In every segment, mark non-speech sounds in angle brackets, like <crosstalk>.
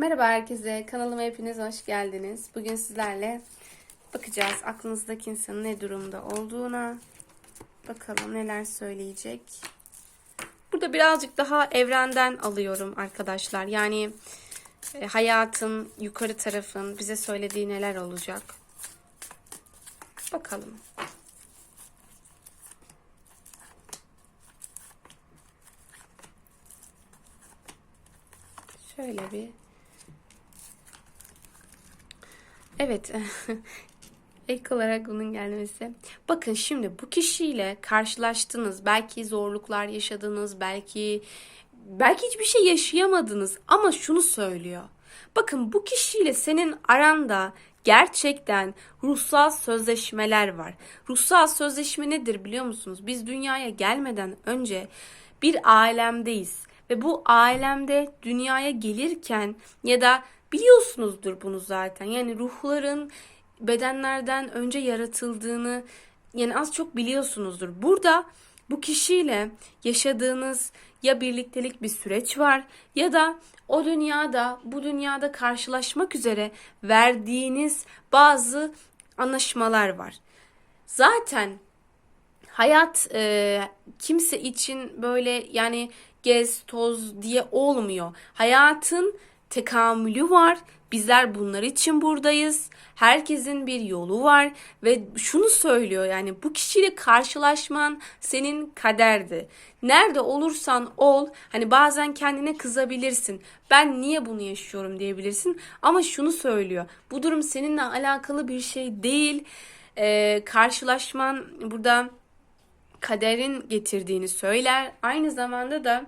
Merhaba herkese, kanalıma hepiniz hoş geldiniz. Bugün sizlerle bakacağız aklınızdaki insanın ne durumda olduğuna. Bakalım neler söyleyecek. Burada birazcık daha evrenden alıyorum arkadaşlar. Yani e, hayatın yukarı tarafın bize söylediği neler olacak. Bakalım. Şöyle bir Evet. <laughs> İlk olarak bunun gelmesi. Bakın şimdi bu kişiyle karşılaştınız. Belki zorluklar yaşadınız. Belki belki hiçbir şey yaşayamadınız ama şunu söylüyor. Bakın bu kişiyle senin aranda gerçekten ruhsal sözleşmeler var. Ruhsal sözleşme nedir biliyor musunuz? Biz dünyaya gelmeden önce bir alemdeyiz ve bu alemde dünyaya gelirken ya da biliyorsunuzdur bunu zaten. Yani ruhların bedenlerden önce yaratıldığını yani az çok biliyorsunuzdur. Burada bu kişiyle yaşadığınız ya birliktelik bir süreç var ya da o dünyada bu dünyada karşılaşmak üzere verdiğiniz bazı anlaşmalar var. Zaten hayat e, kimse için böyle yani gez toz diye olmuyor. Hayatın tekamülü var. Bizler bunlar için buradayız. Herkesin bir yolu var ve şunu söylüyor yani bu kişiyle karşılaşman senin kaderdi. Nerede olursan ol hani bazen kendine kızabilirsin. Ben niye bunu yaşıyorum diyebilirsin ama şunu söylüyor. Bu durum seninle alakalı bir şey değil. Ee, karşılaşman burada kaderin getirdiğini söyler. Aynı zamanda da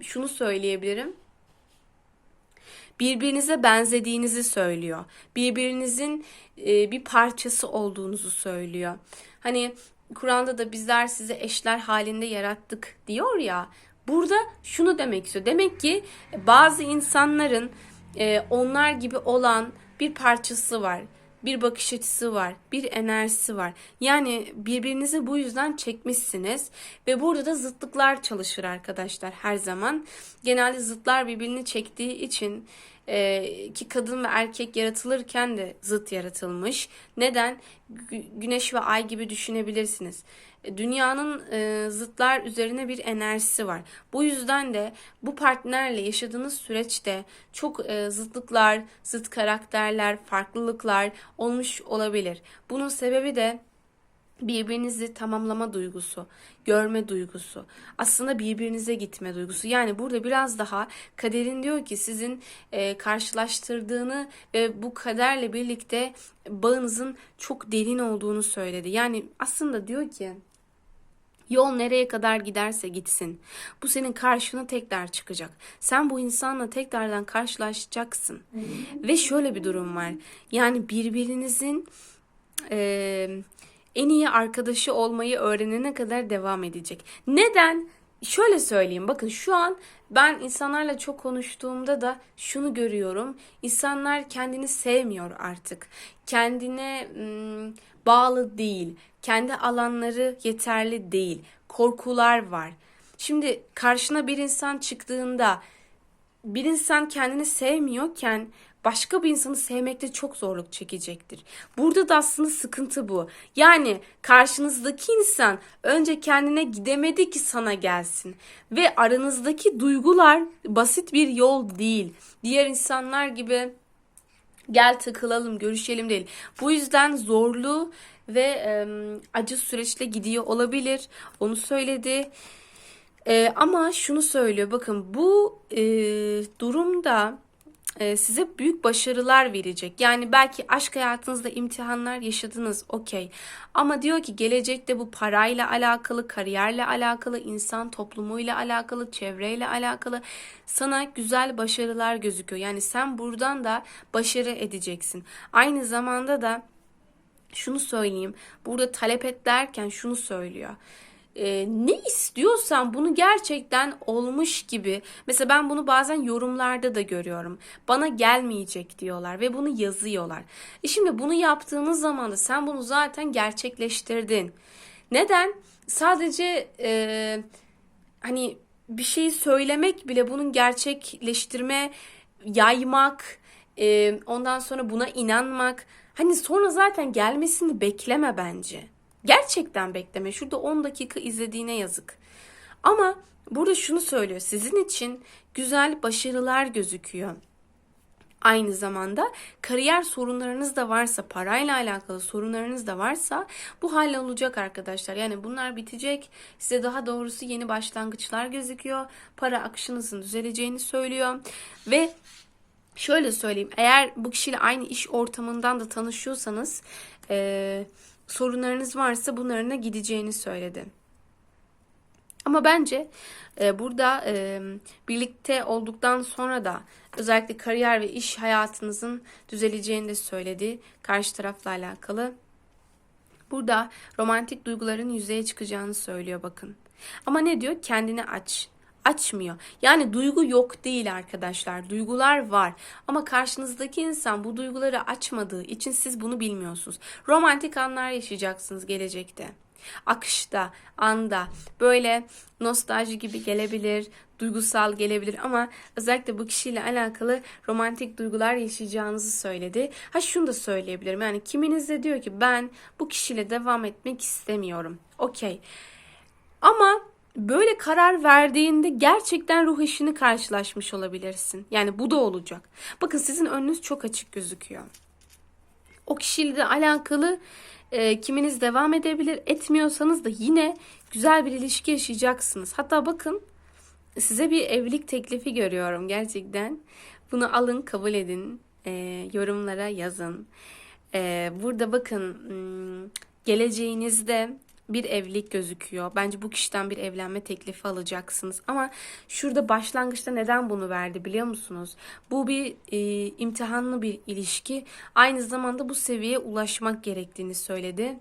şunu söyleyebilirim birbirinize benzediğinizi söylüyor. Birbirinizin e, bir parçası olduğunuzu söylüyor. Hani Kur'an'da da bizler sizi eşler halinde yarattık diyor ya. Burada şunu demek istiyor. Demek ki bazı insanların e, onlar gibi olan bir parçası var bir bakış açısı var, bir enerjisi var. Yani birbirinizi bu yüzden çekmişsiniz ve burada da zıtlıklar çalışır arkadaşlar her zaman. Genelde zıtlar birbirini çektiği için e, ki kadın ve erkek yaratılırken de zıt yaratılmış. Neden? Güneş ve ay gibi düşünebilirsiniz. E, dünyanın e, zıtlar üzerine bir enerjisi var. Bu yüzden de bu partnerle yaşadığınız süreçte çok e, zıtlıklar, zıt karakterler, farklılıklar olmuş olabilir. Bunun sebebi de birbirinizi tamamlama duygusu, görme duygusu, aslında birbirinize gitme duygusu. Yani burada biraz daha kaderin diyor ki sizin e, karşılaştırdığını ve bu kaderle birlikte bağınızın çok derin olduğunu söyledi. Yani aslında diyor ki Yol nereye kadar giderse gitsin. Bu senin karşına tekrar çıkacak. Sen bu insanla tekrardan karşılaşacaksın. Ve şöyle bir durum var. Yani birbirinizin e, en iyi arkadaşı olmayı öğrenene kadar devam edecek. Neden? Şöyle söyleyeyim bakın şu an ben insanlarla çok konuştuğumda da şunu görüyorum. İnsanlar kendini sevmiyor artık. Kendine ım, bağlı değil. Kendi alanları yeterli değil. Korkular var. Şimdi karşına bir insan çıktığında bir insan kendini sevmiyorken başka bir insanı sevmekte çok zorluk çekecektir. Burada da aslında sıkıntı bu. Yani karşınızdaki insan önce kendine gidemedi ki sana gelsin. Ve aranızdaki duygular basit bir yol değil. Diğer insanlar gibi gel takılalım, görüşelim değil. Bu yüzden zorlu ve e, acı süreçle gidiyor olabilir. Onu söyledi. E, ama şunu söylüyor. Bakın bu e, durumda size büyük başarılar verecek. Yani belki aşk hayatınızda imtihanlar yaşadınız okey. Ama diyor ki gelecekte bu parayla alakalı, kariyerle alakalı, insan toplumuyla alakalı, çevreyle alakalı sana güzel başarılar gözüküyor. Yani sen buradan da başarı edeceksin. Aynı zamanda da şunu söyleyeyim. Burada talep et derken şunu söylüyor e, ne istiyorsan bunu gerçekten olmuş gibi. Mesela ben bunu bazen yorumlarda da görüyorum. Bana gelmeyecek diyorlar ve bunu yazıyorlar. E şimdi bunu yaptığınız zaman da sen bunu zaten gerçekleştirdin. Neden? Sadece e, hani bir şeyi söylemek bile bunun gerçekleştirme yaymak, e, ondan sonra buna inanmak. Hani sonra zaten gelmesini bekleme bence. Gerçekten bekleme. Şurada 10 dakika izlediğine yazık. Ama burada şunu söylüyor. Sizin için güzel başarılar gözüküyor. Aynı zamanda kariyer sorunlarınız da varsa, parayla alakalı sorunlarınız da varsa bu hallolacak arkadaşlar. Yani bunlar bitecek. Size daha doğrusu yeni başlangıçlar gözüküyor. Para akışınızın düzeleceğini söylüyor. Ve şöyle söyleyeyim. Eğer bu kişiyle aynı iş ortamından da tanışıyorsanız e, sorunlarınız varsa bunlarına gideceğini söyledi. Ama bence e, burada e, birlikte olduktan sonra da özellikle kariyer ve iş hayatınızın düzeleceğini de söyledi karşı tarafla alakalı. Burada romantik duyguların yüzeye çıkacağını söylüyor bakın. Ama ne diyor? Kendini aç. Açmıyor. Yani duygu yok değil arkadaşlar. Duygular var. Ama karşınızdaki insan bu duyguları açmadığı için siz bunu bilmiyorsunuz. Romantik anlar yaşayacaksınız gelecekte akışta, anda böyle nostalji gibi gelebilir, duygusal gelebilir ama özellikle bu kişiyle alakalı romantik duygular yaşayacağınızı söyledi. Ha şunu da söyleyebilirim. Yani kiminiz de diyor ki ben bu kişiyle devam etmek istemiyorum. Okey. Ama böyle karar verdiğinde gerçekten ruh eşini karşılaşmış olabilirsin. Yani bu da olacak. Bakın sizin önünüz çok açık gözüküyor. O kişiyle alakalı e, kiminiz devam edebilir. Etmiyorsanız da yine güzel bir ilişki yaşayacaksınız. Hatta bakın size bir evlilik teklifi görüyorum gerçekten. Bunu alın kabul edin. E, yorumlara yazın. E, burada bakın hmm, geleceğinizde bir evlilik gözüküyor. Bence bu kişiden bir evlenme teklifi alacaksınız. Ama şurada başlangıçta neden bunu verdi biliyor musunuz? Bu bir e, imtihanlı bir ilişki. Aynı zamanda bu seviyeye ulaşmak gerektiğini söyledi.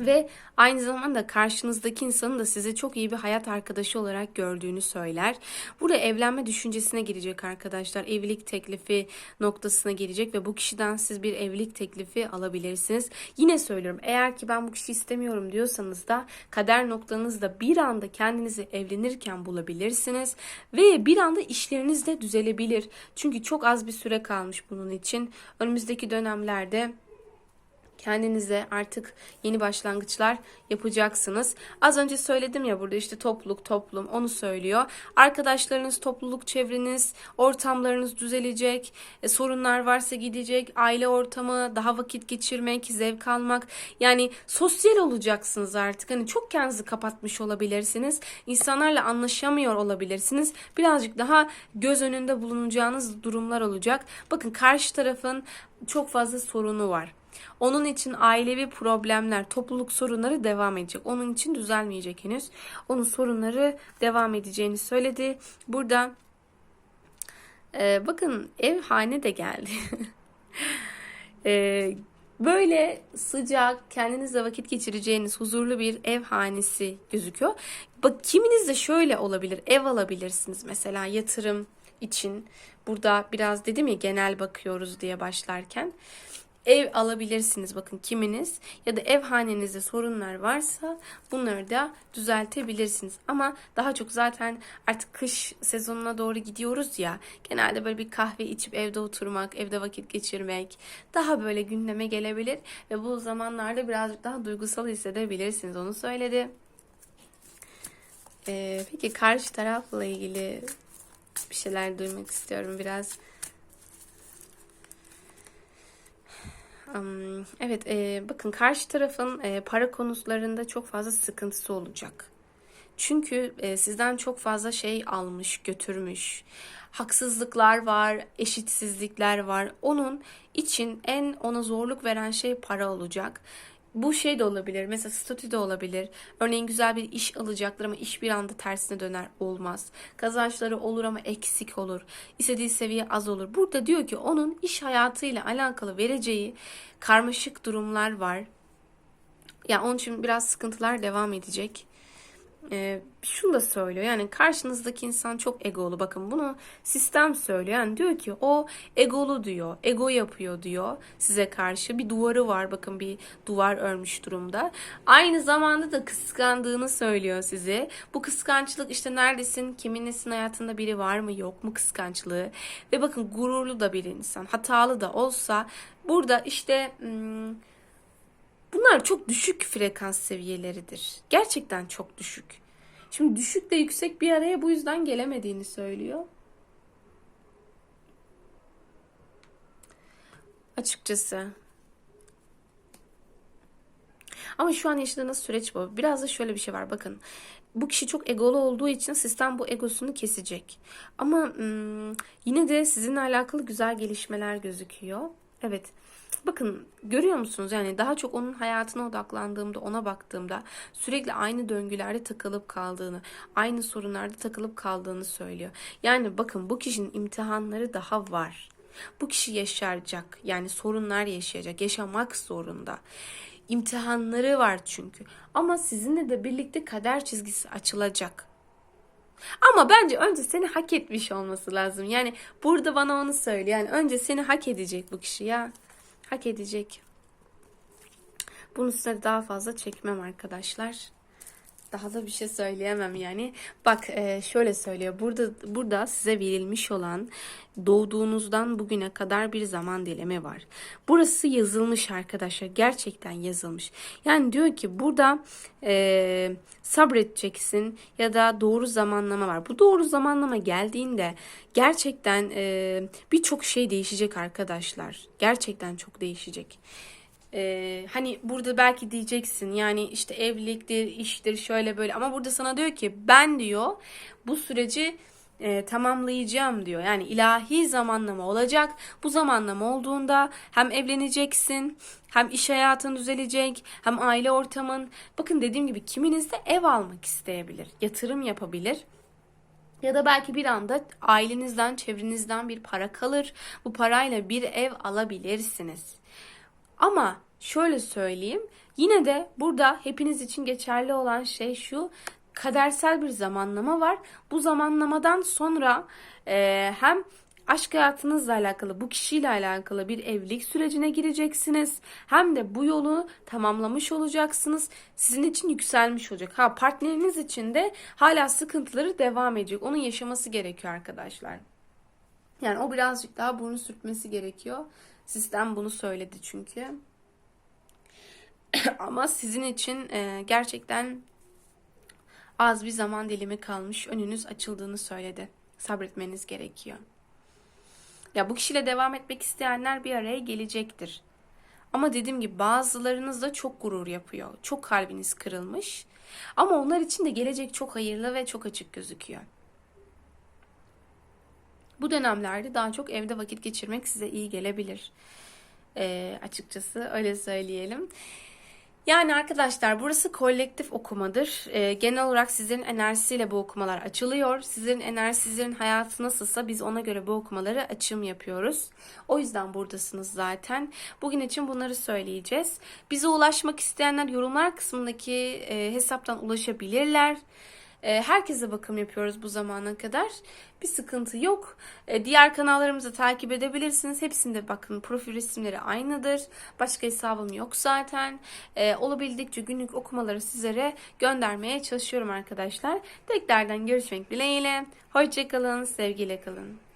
Ve aynı zamanda karşınızdaki insanın da size çok iyi bir hayat arkadaşı olarak gördüğünü söyler. Burada evlenme düşüncesine girecek arkadaşlar. Evlilik teklifi noktasına gelecek ve bu kişiden siz bir evlilik teklifi alabilirsiniz. Yine söylüyorum eğer ki ben bu kişiyi istemiyorum diyorsanız da kader noktanızda bir anda kendinizi evlenirken bulabilirsiniz. Ve bir anda işleriniz de düzelebilir. Çünkü çok az bir süre kalmış bunun için. Önümüzdeki dönemlerde kendinize artık yeni başlangıçlar yapacaksınız. Az önce söyledim ya burada işte topluluk, toplum onu söylüyor. Arkadaşlarınız, topluluk çevreniz, ortamlarınız düzelecek. E, sorunlar varsa gidecek. Aile ortamı, daha vakit geçirmek, zevk almak. Yani sosyal olacaksınız artık. Hani çok kendinizi kapatmış olabilirsiniz. İnsanlarla anlaşamıyor olabilirsiniz. Birazcık daha göz önünde bulunacağınız durumlar olacak. Bakın karşı tarafın çok fazla sorunu var. Onun için ailevi problemler, topluluk sorunları devam edecek. Onun için düzelmeyecek henüz. Onun sorunları devam edeceğini söyledi. Burada e, bakın ev hane de geldi. <laughs> e, böyle sıcak, kendinizle vakit geçireceğiniz huzurlu bir ev hanesi gözüküyor. Bak kiminiz de şöyle olabilir. Ev alabilirsiniz mesela yatırım için. Burada biraz dedim ya genel bakıyoruz diye başlarken ev alabilirsiniz bakın kiminiz ya da ev hanenizde sorunlar varsa bunları da düzeltebilirsiniz. Ama daha çok zaten artık kış sezonuna doğru gidiyoruz ya genelde böyle bir kahve içip evde oturmak, evde vakit geçirmek daha böyle gündeme gelebilir ve bu zamanlarda birazcık daha duygusal hissedebilirsiniz onu söyledi. Ee, peki karşı tarafla ilgili bir şeyler duymak istiyorum biraz. Evet, e, bakın karşı tarafın e, para konularında çok fazla sıkıntısı olacak. Çünkü e, sizden çok fazla şey almış, götürmüş. Haksızlıklar var, eşitsizlikler var. Onun için en ona zorluk veren şey para olacak. Bu şey de olabilir. Mesela statü de olabilir. Örneğin güzel bir iş alacaklar ama iş bir anda tersine döner. Olmaz. Kazançları olur ama eksik olur. İstediği seviye az olur. Burada diyor ki onun iş hayatıyla alakalı vereceği karmaşık durumlar var. Yani onun için biraz sıkıntılar devam edecek. E, şunu da söylüyor. Yani karşınızdaki insan çok egolu. Bakın bunu sistem söylüyor. Yani diyor ki o egolu diyor. Ego yapıyor diyor size karşı. Bir duvarı var. Bakın bir duvar örmüş durumda. Aynı zamanda da kıskandığını söylüyor size. Bu kıskançlık işte neredesin? Kiminesin hayatında biri var mı yok mu kıskançlığı. Ve bakın gururlu da bir insan. Hatalı da olsa burada işte hmm, Bunlar çok düşük frekans seviyeleridir. Gerçekten çok düşük. Şimdi düşükle yüksek bir araya bu yüzden gelemediğini söylüyor. Açıkçası. Ama şu an yaşadığınız süreç bu. Biraz da şöyle bir şey var. Bakın bu kişi çok egolu olduğu için sistem bu egosunu kesecek. Ama yine de sizinle alakalı güzel gelişmeler gözüküyor. Evet. Bakın görüyor musunuz yani daha çok onun hayatına odaklandığımda ona baktığımda sürekli aynı döngülerde takılıp kaldığını aynı sorunlarda takılıp kaldığını söylüyor. Yani bakın bu kişinin imtihanları daha var. Bu kişi yaşayacak yani sorunlar yaşayacak yaşamak zorunda. İmtihanları var çünkü ama sizinle de birlikte kader çizgisi açılacak. Ama bence önce seni hak etmiş olması lazım. Yani burada bana onu söyle. Yani önce seni hak edecek bu kişi ya. Hak edecek. Bunu size daha fazla çekmem arkadaşlar. Daha da bir şey söyleyemem yani. Bak e, şöyle söylüyor. Burada burada size verilmiş olan doğduğunuzdan bugüne kadar bir zaman dilimi var. Burası yazılmış arkadaşlar. Gerçekten yazılmış. Yani diyor ki burada e, sabredeceksin ya da doğru zamanlama var. Bu doğru zamanlama geldiğinde gerçekten e, birçok şey değişecek arkadaşlar. Gerçekten çok değişecek. Ee, hani burada belki diyeceksin yani işte evliliktir, iştir şöyle böyle ama burada sana diyor ki ben diyor bu süreci e, tamamlayacağım diyor. Yani ilahi zamanlama olacak. Bu zamanlama olduğunda hem evleneceksin, hem iş hayatın düzelecek, hem aile ortamın. Bakın dediğim gibi kiminiz de ev almak isteyebilir, yatırım yapabilir. Ya da belki bir anda ailenizden, çevrenizden bir para kalır. Bu parayla bir ev alabilirsiniz. Ama şöyle söyleyeyim. Yine de burada hepiniz için geçerli olan şey şu. Kadersel bir zamanlama var. Bu zamanlamadan sonra e, hem aşk hayatınızla alakalı, bu kişiyle alakalı bir evlilik sürecine gireceksiniz. Hem de bu yolu tamamlamış olacaksınız. Sizin için yükselmiş olacak. Ha partneriniz için de hala sıkıntıları devam edecek. Onun yaşaması gerekiyor arkadaşlar. Yani o birazcık daha burnu sürtmesi gerekiyor. Sistem bunu söyledi çünkü. <coughs> Ama sizin için e, gerçekten az bir zaman dilimi kalmış. Önünüz açıldığını söyledi. Sabretmeniz gerekiyor. Ya bu kişiyle devam etmek isteyenler bir araya gelecektir. Ama dediğim gibi bazılarınız da çok gurur yapıyor. Çok kalbiniz kırılmış. Ama onlar için de gelecek çok hayırlı ve çok açık gözüküyor. Bu dönemlerde daha çok evde vakit geçirmek size iyi gelebilir. Ee, açıkçası öyle söyleyelim. Yani arkadaşlar burası kolektif okumadır. Ee, genel olarak sizlerin enerjisiyle bu okumalar açılıyor. Sizlerin enerjisi, sizlerin hayatı nasılsa biz ona göre bu okumaları açım yapıyoruz. O yüzden buradasınız zaten. Bugün için bunları söyleyeceğiz. Bize ulaşmak isteyenler yorumlar kısmındaki e, hesaptan ulaşabilirler. E, herkese bakım yapıyoruz bu zamana kadar. Bir sıkıntı yok. E, diğer kanallarımızı takip edebilirsiniz. Hepsinde bakın profil resimleri aynıdır. Başka hesabım yok zaten. E, olabildikçe günlük okumaları sizlere göndermeye çalışıyorum arkadaşlar. Tekrardan görüşmek dileğiyle. Hoşçakalın, sevgiyle kalın.